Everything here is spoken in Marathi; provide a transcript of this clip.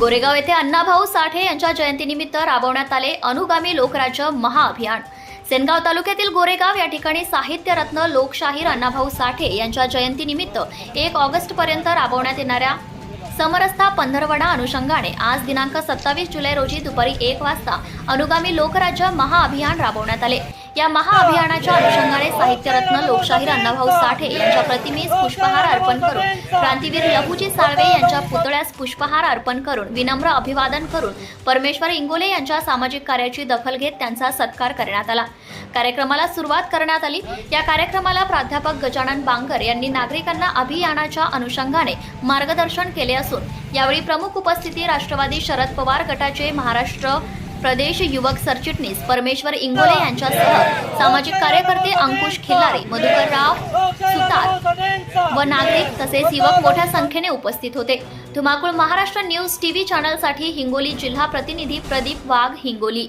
गोरेगाव येथे अण्णाभाऊ साठे यांच्या जयंतीनिमित्त राबवण्यात आले अनुगामी लोकराज्य महाअभियान. सेनगाव तालुक्यातील गोरेगाव या ठिकाणी साहित्यरत्न लोकशाहीर अण्णाभाऊ साठे यांच्या जयंतीनिमित्त एक ऑगस्ट पर्यंत राबवण्यात येणाऱ्या समरसता पंधरवडा अनुषंगाने आज दिनांक सत्तावीस जुलै रोजी दुपारी एक वाजता अनुगामी लोकराज्य महाअभियान राबवण्यात आले. या महाअभियानाच्या अनुषंगाने साहित्यरत्न लोकशाहीर अण्णाभाऊ साठे यांच्या प्रतिमेस पुष्पहार अर्पण करून क्रांतीवीर लहुजी साळवे यांच्या पुतळ्यास पुष्पहार अर्पण करून विनम्र अभिवादन करून परमेश्वर इंगोले यांच्या सामाजिक कार्याची दखल घेत त्यांचा सत्कार करण्यात आला. कार्यक्रमाला सुरुवात करण्यात आली. या कार्यक्रमाला प्राध्यापक गजानन बांगर यांनी नागरिकांना अभियानाच्या अनुषंगाने मार्गदर्शन केले असून यावेळी प्रमुख उपस्थिती राष्ट्रवादी शरद पवार गटाचे महाराष्ट्र प्रदेश युवक सरचिटणीस परमेश्वर इंगोले यांच्यासह सामाजिक कार्यकर्ते अंकुश खिल्लारे मधुकरराव सुतार व नागरिक तसेच युवक मोठ्या संख्येने उपस्थित होते. धुमाकूळ महाराष्ट्र न्यूज टीव्ही चॅनलसाठी हिंगोली जिल्हा प्रतिनिधी प्रदीप वाघ हिंगोली.